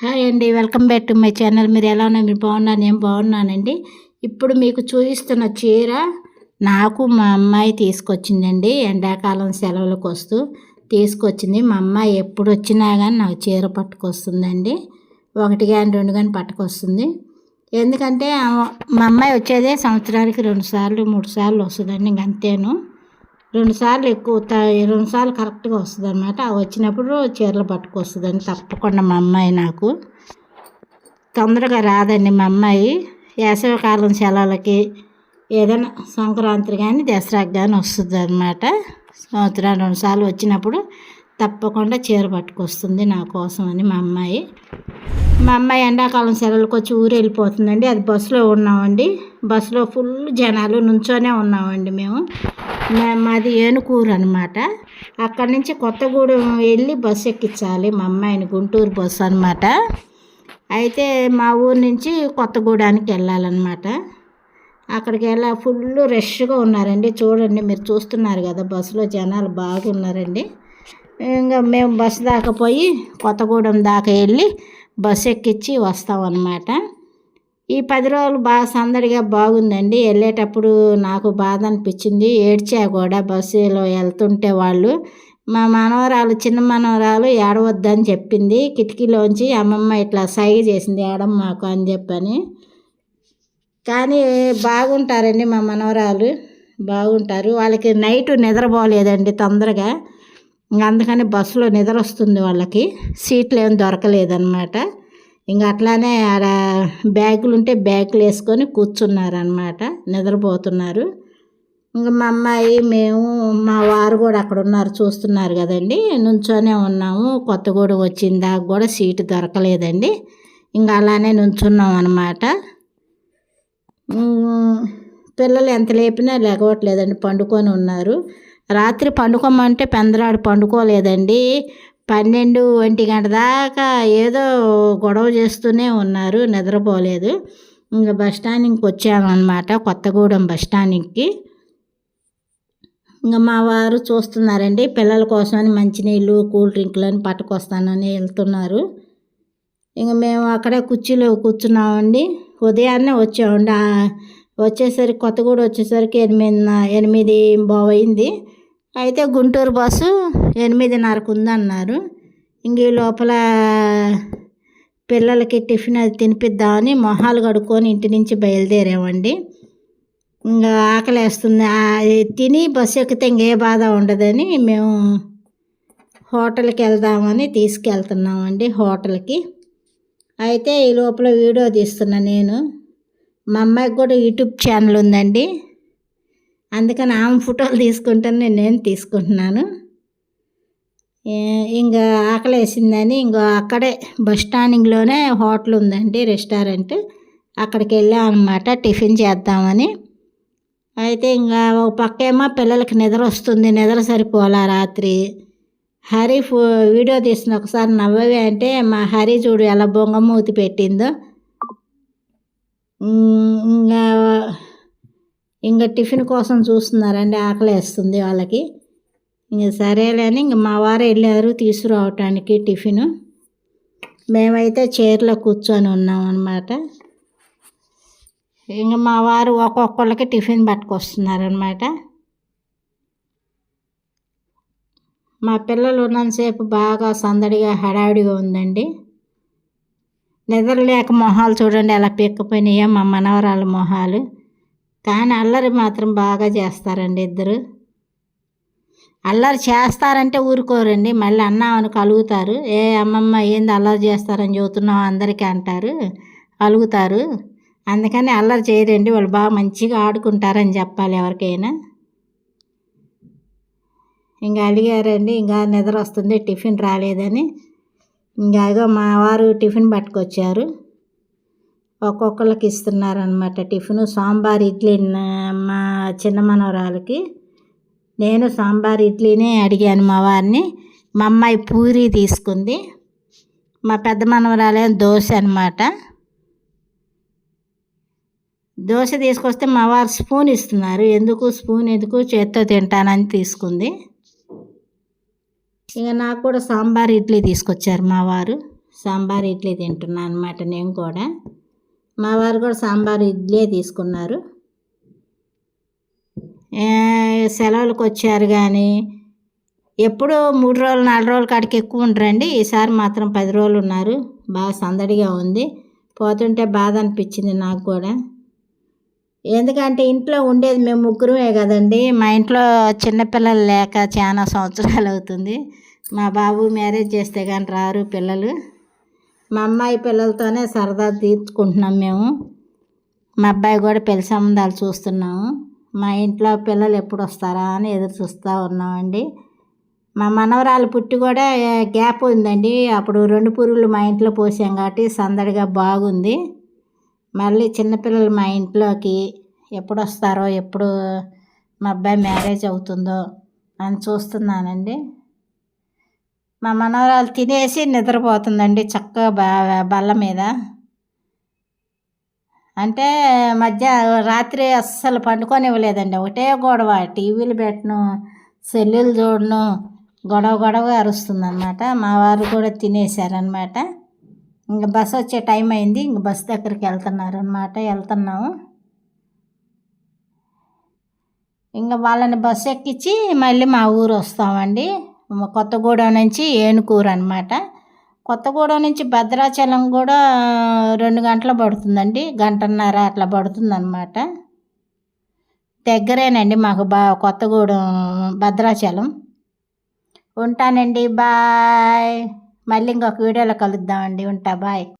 Hi అండి welcome back to my channel. మీరు ఎలా ఉన్నారు? మీరు బాగున్నారు? నేను బాగున్నానండి. ఇప్పుడు మీకు చూపిస్తున్న చీర నాకు మా అమ్మాయి తీసుకొచ్చిందండి. ఎండాకాలం సెలవులకు వస్తూ తీసుకొచ్చింది. మా అమ్మాయి ఎప్పుడు వచ్చినా కానీ నాకు చీర పట్టుకొస్తుందండి. ఒకటి కానీ రెండు కానీ పట్టుకొస్తుంది. ఎందుకంటే మా అమ్మాయి వచ్చేదే సంవత్సరానికి రెండు సార్లు మూడు సార్లు వస్తుందండి. ఇంక రెండుసార్లు రెండు సార్లు ఎక్కువ త- కరెక్ట్గా వస్తుంది అనమాట వచ్చినప్పుడు చీరలు పట్టుకొస్తుందండి తప్పకుండా మా అమ్మాయి నాకు. తొందరగా రాదండి మా అమ్మాయి. వేసవికాలం సెలవులకి ఏదైనా సంక్రాంతి కానీ దసరాకి కానీ వస్తుంది అనమాట సంవత్సరం రెండు సార్లు వచ్చినప్పుడు తప్పకుండా చీర పట్టుకొస్తుంది నా కోసం అని మా అమ్మాయి. మా అమ్మాయి ఎండాకాలం సెలవులకు వచ్చి ఊరు వెళ్ళిపోతుందండి. అది బస్సులో ఉన్నామండి. బస్సులో ఫుల్ జనాలు నుంచోనే ఉన్నామండి మేము. మాది ఏనుకూరు అనమాట అక్కడి నుంచి కొత్తగూడెం వెళ్ళి బస్సు ఎక్కించాలి మా అమ్మాయిని గుంటూరు బస్సు అనమాట అయితే మా ఊరు నుంచి కొత్తగూడానికి వెళ్ళాలన్నమాట. అక్కడికి వెళ్ళా ఫుల్ రష్గా ఉన్నారండి. చూడండి మీరు చూస్తున్నారు కదా బస్సులో జనాలు బాగున్నారండి. ఇంకా మేము బస్సు దాకా పోయి కొత్తగూడెం దాకా వెళ్ళి బస్సు ఎక్కించి వస్తామన్నమాట ఈ పది రోజులు బాగా సందడిగా బాగుందండి. వెళ్ళేటప్పుడు నాకు బాధ అనిపించింది. ఏడ్చా కూడా బస్సులో వెళ్తుంటే వాళ్ళు మా మనవరాలు చిన్న మనవరాలు ఏడవద్దని చెప్పింది. కిటికీలోంచి అమ్మమ్మ ఇట్లా సైగ చేసింది ఏడమ్మాకు అని చెప్పని. కానీ బాగుంటారండి మా మనవరాలు. బాగుంటారు. వాళ్ళకి నైట్ నిద్రపోలేదండి తొందరగా. అందుకని బస్సులో నిద్ర వస్తుంది వాళ్ళకి. సీట్లు ఏం దొరకలేదన్నమాట. ఇంకా అట్లానే ఆడ బ్యాగులు ఉంటే బ్యాగులు వేసుకొని కూర్చున్నారనమాట నిద్రపోతున్నారు. ఇంకా మా అమ్మాయి మేము మా వారు కూడా అక్కడ ఉన్నారు చూస్తున్నారు కదండి. నుంచోనే ఉన్నాము. కొత్తగూడెం వచ్చిన దాకా కూడా సీటు దొరకలేదండి. ఇంకా అలానే నుంచున్నాం అనమాట పిల్లలు ఎంత లేపినా లేగవట్లేదండి పండుకొని ఉన్నారు. రాత్రి పండుకోమంటే పెందరాడు పండుకోలేదండి. పన్నెండు ఒంటి గంట దాకా ఏదో గొడవ చేస్తూనే ఉన్నారు నిద్రపోలేదు. ఇంకా బస్ స్టాండింగ్కి వచ్చామన్నమాట కొత్తగూడెం బస్ స్టాండింగ్కి. ఇంకా మా వారు చూస్తున్నారండి పిల్లల కోసమని మంచినీళ్ళు కూల్ డ్రింక్లు అని పట్టుకొస్తానని వెళ్తున్నారు. ఇంక మేము అక్కడే కుర్చీలో కూర్చున్నామండి. ఉదయాన్నే వచ్చామండి వచ్చేసరికి కొత్తగూడ వచ్చేసరికి ఎనిమిది ఎనిమిది బాగైంది అయితే గుంటూరు బస్సు ఎనిమిదిన్నరకు ఉందన్నారు ఇంక ఈ లోపల పిల్లలకి టిఫిన్ అది తినిపిద్దామని మొహాలు కడుక్కొని ఇంటి నుంచి బయలుదేరామండి. ఇంకా ఆకలి వేస్తుంది తిని బస్సు ఎక్కితే ఇంకే బాధ ఉండదని మేము హోటల్కి వెళ్దామని తీసుకెళ్తున్నామండి హోటల్కి. అయితే ఈ లోపల వీడియో తీస్తున్నా నేను. మా అమ్మాయికి కూడా యూట్యూబ్ ఛానల్ ఉందండి. అందుకని ఆమె ఫోటోలు తీసుకుంటాను నేను తీసుకుంటున్నాను. ఇంకా ఆకలి వేసిందని ఇంకా అక్కడే బస్ స్టాండింగ్లోనే హోటల్ ఉందండి రెస్టారెంట్. అక్కడికి వెళ్ళాం టిఫిన్ చేద్దామని. అయితే ఇంకా ఒక పక్కేమో పిల్లలకి నిద్ర వస్తుంది నిద్ర సరిపోలా రాత్రి. హరి ఫో వీడియో తీసిన ఒకసారి నవ్వవే అంటే మా హరి చూడు ఎలా బొంగ మూతి పెట్టిందో. ఇంకా ఇంకా టిఫిన్ కోసం చూస్తున్నారండి ఆకలి వేస్తుంది వాళ్ళకి. ఇంకా సరేలే అని ఇంక మా వారు వెళ్ళారు తీసుకురావటానికి టిఫిన్. మేమైతే చైర్లో కూర్చొని ఉన్నాం అనమాట ఇంకా మా వారు ఒక్కొక్కళ్ళకి టిఫిన్ పట్టుకొస్తున్నారనమాట మా పిల్లలు ఉన్నంతసేపు బాగా సందడిగా హడావిడిగా ఉందండి. నిద్ర లేక మొహాలు చూడండి ఎలా పెక్కిపోయినాయో మా మనవరాల మొహాలు. కానీ అల్లరి మాత్రం బాగా చేస్తారండి ఇద్దరు. అల్లరి చేస్తారంటే ఊరుకోరండి మళ్ళీ అన్నామని కలుగుతారు. ఏ అమ్మమ్మ ఏంది అల్లరి చేస్తారని చెబుతున్నావు అందరికీ అంటారు అలుగుతారు అందుకని అల్లరి చేయరండి వాళ్ళు బాగా మంచిగా ఆడుకుంటారని చెప్పాలి ఎవరికైనా. ఇంకా అడిగారండి ఇంకా నిద్ర వస్తుంది టిఫిన్ రాలేదని. ఇంకా అదిగో మా వారు టిఫిన్ పట్టుకొచ్చారు. ఒక్కొక్కరికి ఇస్తున్నారు అనమాట టిఫిన్. సాంబార్ ఇడ్లీ నా- మా చిన్న మనవరాలకి. నేను సాంబార్ ఇడ్లీనే అడిగాను మా వారిని. మా అమ్మాయి పూరి తీసుకుంది. మా పెద్ద మనవరాలేం దోశ అనమాట దోశ తీసుకొస్తే మా వారు స్పూన్ ఇస్తున్నారు. ఎందుకు స్పూన్ ఎందుకు చేత్తో తింటానని తీసుకుంది. ఇక నాకు కూడా సాంబార్ ఇడ్లీ తీసుకొచ్చారు మా వారు. సాంబార్ ఇడ్లీ తింటున్నాను అనమాట నేను కూడా. మా వారు కూడా సాంబార్ ఇడ్లీ తీసుకున్నారు. సెలవులకు వచ్చారు కానీ ఎప్పుడూ మూడు రోజులు నాలుగు రోజుల కాడికి ఎక్కువ ఉండరండి. ఈసారి మాత్రం పది రోజులు ఉన్నారు. బాగా సందడిగా ఉంది. పోతుంటే బాధ అనిపించింది నాకు కూడా. ఎందుకంటే ఇంట్లో ఉండేది మేము ముగ్గురమే కదండి. మా ఇంట్లో చిన్నపిల్లలు లేక చాలా సంవత్సరాలు అవుతుంది. మా బాబు మ్యారేజ్ చేస్తే కానీ రారు పిల్లలు. మా అమ్మాయి పిల్లలతోనే సరదా తీర్చుకుంటున్నాం మేము. మా అబ్బాయి కూడా పెళ్ళి సంబంధాలు చూస్తున్నాము మా ఇంట్లో పిల్లలు ఎప్పుడు వస్తారా అని ఎదురు చూస్తూ ఉన్నామండి. మా మనవరాలు పుట్టి కూడా గ్యాప్ ఉందండి. అప్పుడు రెండు పురుగులు మా ఇంట్లో పోసాం కాబట్టి సందడిగా బాగుంది. మళ్ళీ చిన్నపిల్లలు మా ఇంట్లోకి ఎప్పుడు వస్తారో ఎప్పుడు మా అబ్బాయి మ్యారేజ్ అవుతుందో అని చూస్తున్నానండి. మా మనవరాలు తినేసి నిద్రపోతుందండి చక్కగా బా బల్ల మీద. అంటే మధ్య రాత్రి అస్సలు పండుకొనివ్వలేదండి. ఒకటే గొడవ టీవీలు పెట్టను సెల్లులు చూడను గొడవ గొడవ అరుస్తుందన్నమాట. మా వారు కూడా తినేశారనమాట ఇంకా బస్ వచ్చే టైం అయింది ఇంక బస్ దగ్గరికి వెళ్తున్నారు అనమాట వెళ్తున్నాము. ఇంకా వాళ్ళని బస్సు ఎక్కించి మళ్ళీ మా ఊరు వస్తామండి. కొత్తగూడెం నుంచి ఏనుకూరు అనమాట కొత్తగూడెం నుంచి భద్రాచలం కూడా రెండు గంటలు పడుతుందండి గంటన్నర అట్లా పడుతుందన్నమాట. దగ్గరేనండి మాకు బా కొత్తగూడెం భద్రాచలం. ఉంటానండి బాయ్. మళ్ళీ ఇంకొక వీడియోలో కలుద్దామండి. ఉంటా బాయ్.